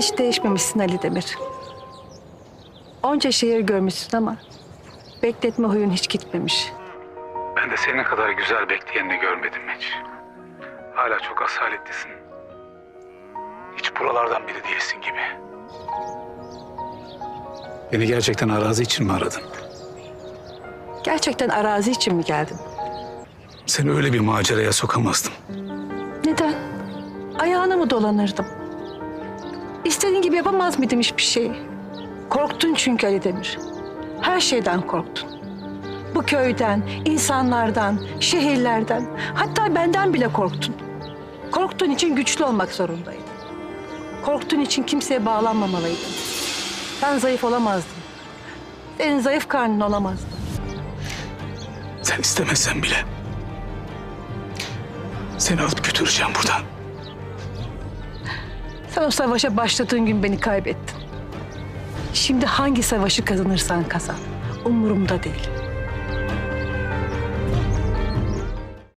Hiç değişmemişsin Ali Demir. Onca şehir görmüşsün ama bekletme huyun hiç gitmemiş. Ben de senin kadar güzel bekleyenini görmedim hiç. Hala çok asaletlisin. Hiç buralardan biri değilsin gibi. Beni gerçekten arazi için mi aradın? Gerçekten arazi için mi geldin? Seni öyle bir maceraya sokamazdım. Neden? Ayağına mı dolanırdım? İstediğin gibi yapamaz mıydım hiçbir şeyi? Korktun çünkü Ali Demir. Her şeyden korktun. Bu köyden, insanlardan, şehirlerden, hatta benden bile korktun. Korktuğun için güçlü olmak zorundaydın. Korktuğun için kimseye bağlanmamalıydın. Ben zayıf olamazdın. Senin zayıf karnın olamazdı. Sen istemesen bile. Seni alıp götüreceğim buradan. Sen o savaşa başladığın gün beni kaybettin. Şimdi hangi savaşı kazanırsan kazan. Umurumda değil.